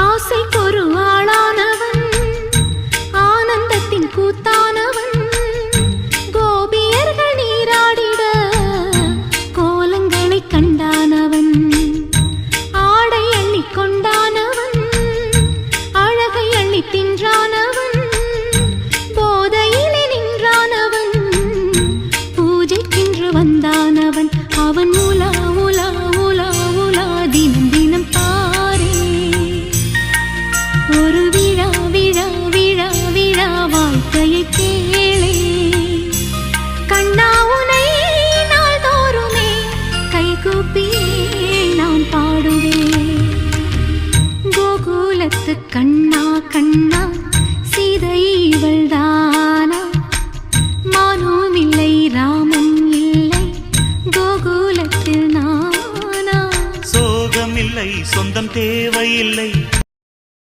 ஆசைக்கொரு ஆளானவன் ஆனந்தத்தின் கூத்தானவன். கோபியர்கள் நீராடிட கோலங்களை கண்டானவன் ஆடை அள்ளி கொண்டானவன் அழகை அள்ளி தின்றானவன் போதையிலே நின்றானவன். வந்தானவன் அவன் பார்த்து கண்ணா கண்ணா சீதை இவள் தானா மானும் இல்லை ராமன் இல்லை கோகுலத்தில் நானா? சோகமில்லை சொந்தம் தேவையில்லை.